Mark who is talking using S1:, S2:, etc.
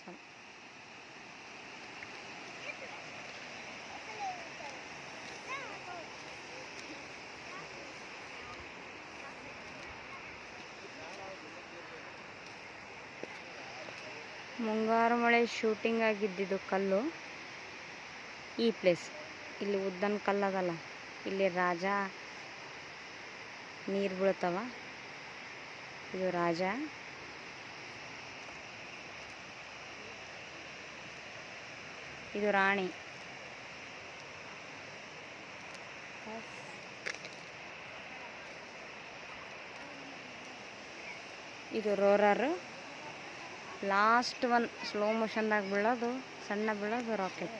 S1: Sir ಮುಂಗಾರು ಮಳೆ shooting ಆಗಿದ್ದಿದ್ದು ಕಲ್ಲು. ಈ ಪ್ಲೇಸ್ ಇಲ್ಲಿ ಉದ್ದನ ಕಲ್ಲದಲ್ಲ ಇಲ್ಲಿ ರಾಜ ನೀರು ಬೀಳ್ತವ. ಇದು ರಾಜ. ಇದು ರಾಣಿ. ಇದು ರೋರರ್. ಲಾಸ್ಟ್ ಒನ್ ಸ್ಲೋ ಮೋಷನ್ದಾಗ ಬೀಳೋದು ಸಣ್ಣ ಬೀಳೋದು ರಾಕೆಟ್.